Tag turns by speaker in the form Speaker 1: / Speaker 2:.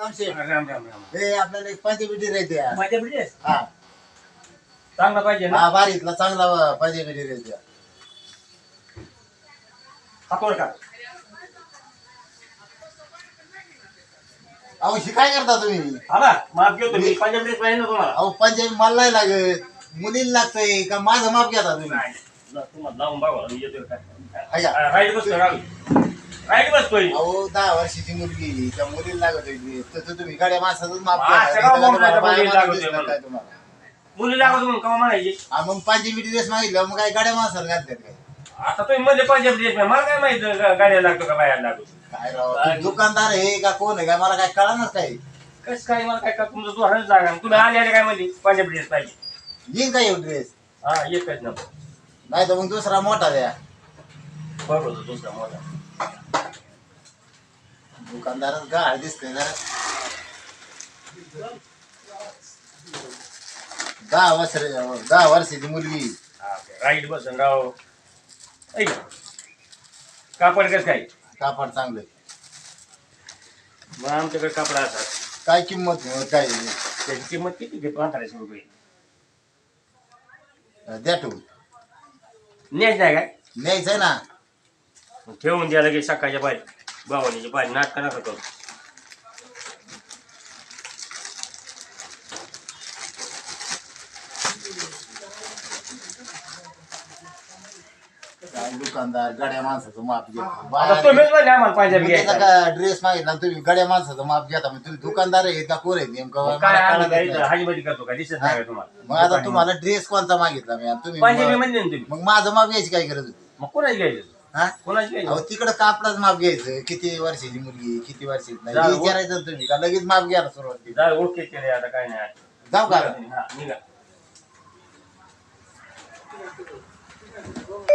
Speaker 1: राम राम राम.
Speaker 2: हे आपल्याला एक
Speaker 1: माझ्या
Speaker 2: हा.
Speaker 1: चांगला पाहिजे ना?
Speaker 2: हा बारीतला चांगला पंचबिटी राहते.
Speaker 1: हातवर का
Speaker 2: अहो ही काय करता तुम्ही?
Speaker 1: हा ना माप घेतो मी. पंजाब ड्रेस पाहिजे ना तुम्हाला?
Speaker 2: अहो पंजाबी मला नाही लागत. मुलीला लागतंय का माझं माप घेता तुम्ही?
Speaker 1: नाही. ल- तुम्हाला लावून बघा मी येतोय काय राईट बसतोय
Speaker 2: अहो दहा वर्षाची मुलगी त्या मुलीला लागत होती तसं तुम्ही गाड्या माणसाचं माप
Speaker 1: हा. सगळं मुलाला लागत होते मुली लागत म्हणून म्हणायची?
Speaker 2: हा, मग ड्रेस मागितलं मग काय गाड्या माणसाला घालतात काय?
Speaker 1: आता तुम्ही मध्ये पंजाब ड्रेस मला काय माहीत गा- गाड्या लागतो का बाहेर लागतो?
Speaker 2: काय राव तू दुकानदार आहे का कोण आहे? काय मला काय कळणार काय
Speaker 1: कसं काय मला काय का तुमचं तुम्ही आले आले काय म्हणली पंजाब ड्रेस पाहिजे.
Speaker 2: येईन का येऊ ड्रेस?
Speaker 1: हा एकच
Speaker 2: नाही तर मग दुसरा मोठा द्या.
Speaker 1: बरोबर दुसरा मोठा.
Speaker 2: दुकानदारच गाळ दिसतंय जरा. दहा वर्ष दहा वर्षाची मुलगी.
Speaker 1: राईट बसन राव ऐक कापड कसं काय?
Speaker 2: कापड चांगलं.
Speaker 1: मग आमच्याकडे कापड असतात.
Speaker 2: काय किंमत काय?
Speaker 1: त्याची किंमत किती? घे पंधराशे रुपये.
Speaker 2: द्या ठेवून.
Speaker 1: नेच नाही काय?
Speaker 2: न्यायचंय ना.
Speaker 1: मग ठेवून द्या लगेच सकाळच्या पारी भावानीच्या पारी नाटक नका करू.
Speaker 2: काय दुकानदार गाड्या माणसाचं माप
Speaker 1: आता
Speaker 2: घेतो
Speaker 1: तुम्हीच म्हणले आम्हाला पंजाबी घ्यायचा.
Speaker 2: का ड्रेस मागितला आणि तुम्ही गाड्या माणसाचं माप घेता? मग तुम्ही दुकानदार आहे का आहे नेमकं मला
Speaker 1: काय आम्ही
Speaker 2: नाही.
Speaker 1: करतो का? दिसत नाही का तुम्हाला?
Speaker 2: मग आता तुम्हाला ड्रेस कोणता मागितला मी? आणि तुम्ही
Speaker 1: पंजाबी
Speaker 2: मग-
Speaker 1: म्हणजे ना तुम्ही.
Speaker 2: मग माझं माप घ्यायची काय गरज होती?
Speaker 1: मग कोणाची घ्यायचं?
Speaker 2: हा?
Speaker 1: कोणाची
Speaker 2: अहो तिकडं कापडाच माप घ्यायचं. किती वर्षाची मुलगी किती वर्षाची नाही.
Speaker 1: जाऊ.
Speaker 2: विचारायचं तुम्ही का? लगेच माप घ्यायला सुरुवात केली.
Speaker 1: जा ओके केले आता काय नाही.
Speaker 2: जाऊ का?
Speaker 1: हा, निघा.